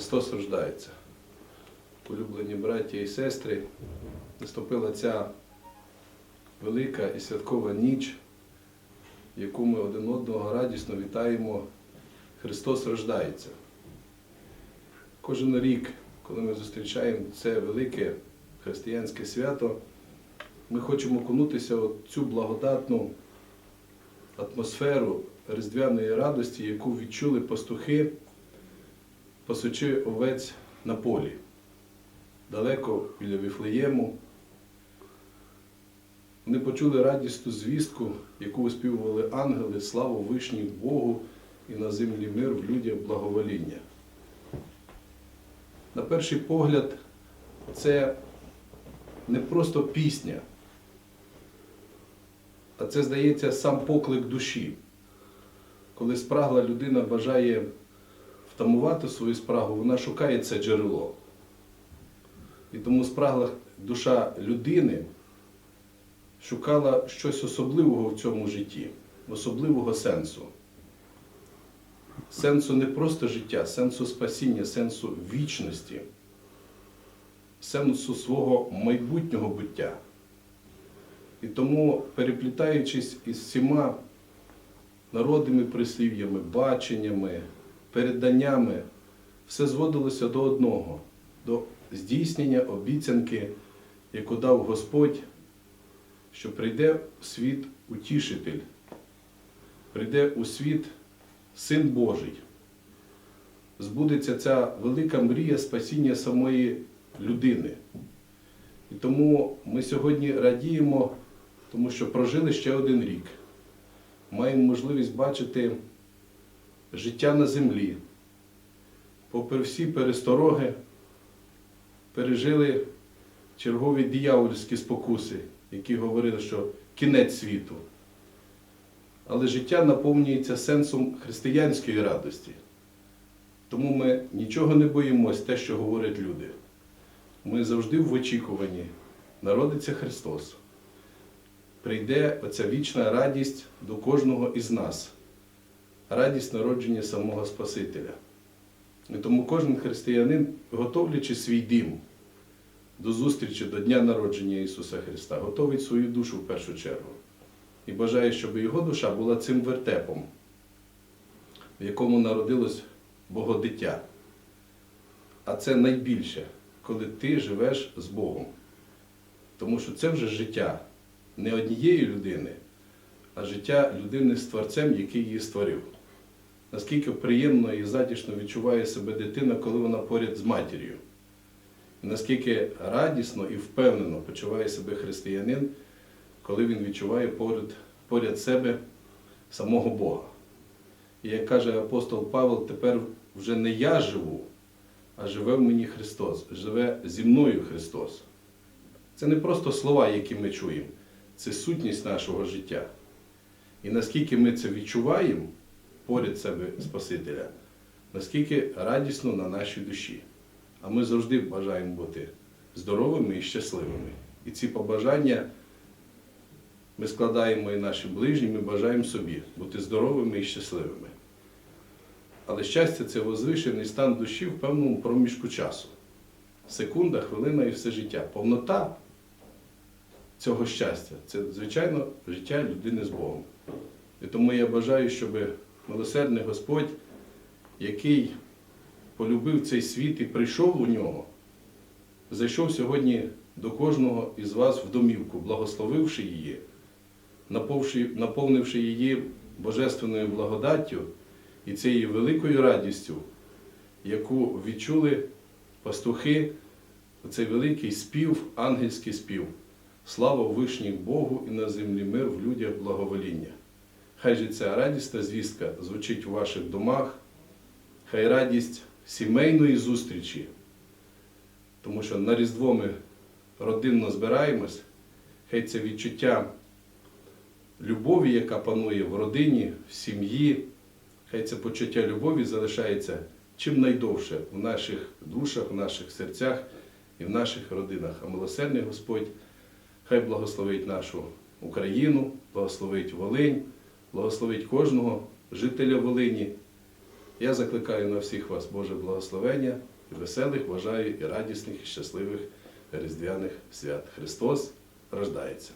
Христос рождається. Улюблені браття і сестри, наступила ця велика і святкова ніч, яку ми один одного радісно вітаємо. Христос рождається. Кожен рік, коли ми зустрічаємо це велике християнське свято, ми хочемо окунутися в цю благодатну атмосферу різдвяної радості, яку відчули пастухи, пасучи овець на полі, далеко біля Віфлеєму. Вони почули радісну звістку, яку виспівували ангели, славу вишній Богу і на землі мир в людях благовоління. На перший погляд, це не просто пісня, а це, здається, сам поклик душі. Коли спрагла людина бажає втамувати свою спрагу, вона шукає це джерело. І тому спрагла душа людини шукала щось особливого в цьому житті, особливого сенсу. Сенсу не просто життя, сенсу спасіння, сенсу вічності, сенсу свого майбутнього буття. І тому, переплітаючись із всіма народними прислів'ями, баченнями, переданнями, все зводилося до одного, до здійснення обіцянки, яку дав Господь, що прийде у світ утішитель, прийде у світ Син Божий. Збудеться ця велика мрія спасіння самої людини. І тому ми сьогодні радіємо, тому що прожили ще один рік. Маємо можливість бачити життя на землі. Попри всі перестороги, пережили чергові диявольські спокуси, які говорили, що кінець світу. Але життя наповнюється сенсом християнської радості. Тому ми нічого не боїмося те, що говорять люди. Ми завжди в очікуванні. Народиться Христос. Прийде оця вічна радість до кожного із нас. Радість народження самого Спасителя. І тому кожен християнин, готовлячи свій дім до зустрічі до Дня народження Ісуса Христа, готовить свою душу в першу чергу. І бажає, щоб його душа була цим вертепом, в якому народилось Богодиття. А це найбільше, коли ти живеш з Богом. Тому що це вже життя не однієї людини, а життя людини з Творцем, який її створив. Наскільки приємно і затішно відчуває себе дитина, коли вона поряд з матір'ю. І наскільки радісно і впевнено почуває себе християнин, коли він відчуває поряд, поряд себе самого Бога. І як каже апостол Павел, тепер вже не я живу, а живе в мені Христос, живе зі мною Христос. Це не просто слова, які ми чуємо, це сутність нашого життя. І наскільки ми це відчуваємо поряд себе Спасителя, наскільки радісно на нашій душі. А ми завжди бажаємо бути здоровими і щасливими. І ці побажання ми складаємо і наші ближні, ми бажаємо собі бути здоровими і щасливими. Але щастя це возвишений стан душі в певному проміжку часу. Секунда, хвилина і все життя. Повнота цього щастя це, звичайно, життя людини з Богом. І тому я бажаю, щоб милосердний Господь, який полюбив цей світ і прийшов у нього, зайшов сьогодні до кожного із вас в домівку, благословивши її, наповнивши- її божественною благодаттю і цією великою радістю, яку відчули пастухи, цей великий спів, ангельський спів. Слава вишніх Богу і на землі мир в людях благовоління. Хай же ця радісна звістка звучить у ваших домах, хай радість сімейної зустрічі, тому що на Різдво ми родинно збираємось, хай це відчуття любові, яка панує в родині, в сім'ї, хай це почуття любові залишається чим найдовше в наших душах, в наших серцях і в наших родинах. А милосердний Господь хай благословить нашу Україну, благословить Волинь, благословить кожного жителя Волині Я закликаю на всіх вас Боже благословення, і веселих, бажаю і радісних, і щасливих різдвяних свят. Христос рождається.